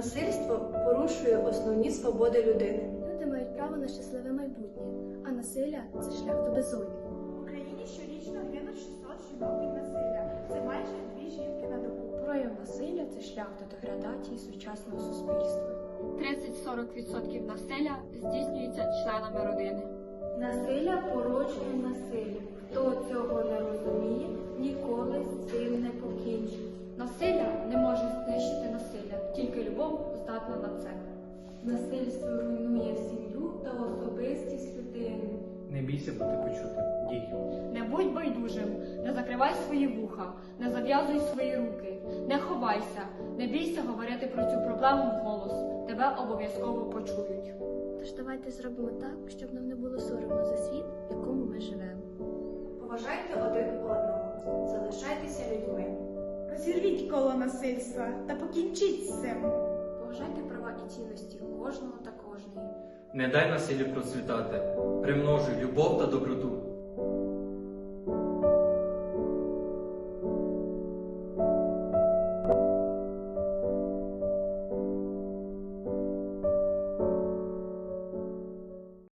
Насильство порушує основні свободи людини. Люди мають право на щасливе майбутнє, а насилля це шлях до безодні. В Україні щорічно гинуть 600 жінок від насилля. Це майже дві жінки на добу. Прояв насилля це шлях до деградації сучасного суспільства. 30-40% насилля здійснюється членами родини. Насилля породжує насилля. Хто цього не розуміє, ніколи з цим не покінчить. Насилля бійся бути почутим. Дій. Не будь байдужим, не закривай свої вуха, не зав'язуй свої руки, не ховайся, не бійся говорити про цю проблему вголос. Тебе обов'язково почують. Тож давайте зробимо так, щоб нам не було соромно за світ, в якому ми живемо. Поважайте один одного, залишайтеся людьми. Розірвіть коло насильства та покінчіть з цим. Поважайте права і цінності кожного. Не дай насилі процвітати. Примножуй любов та доброту.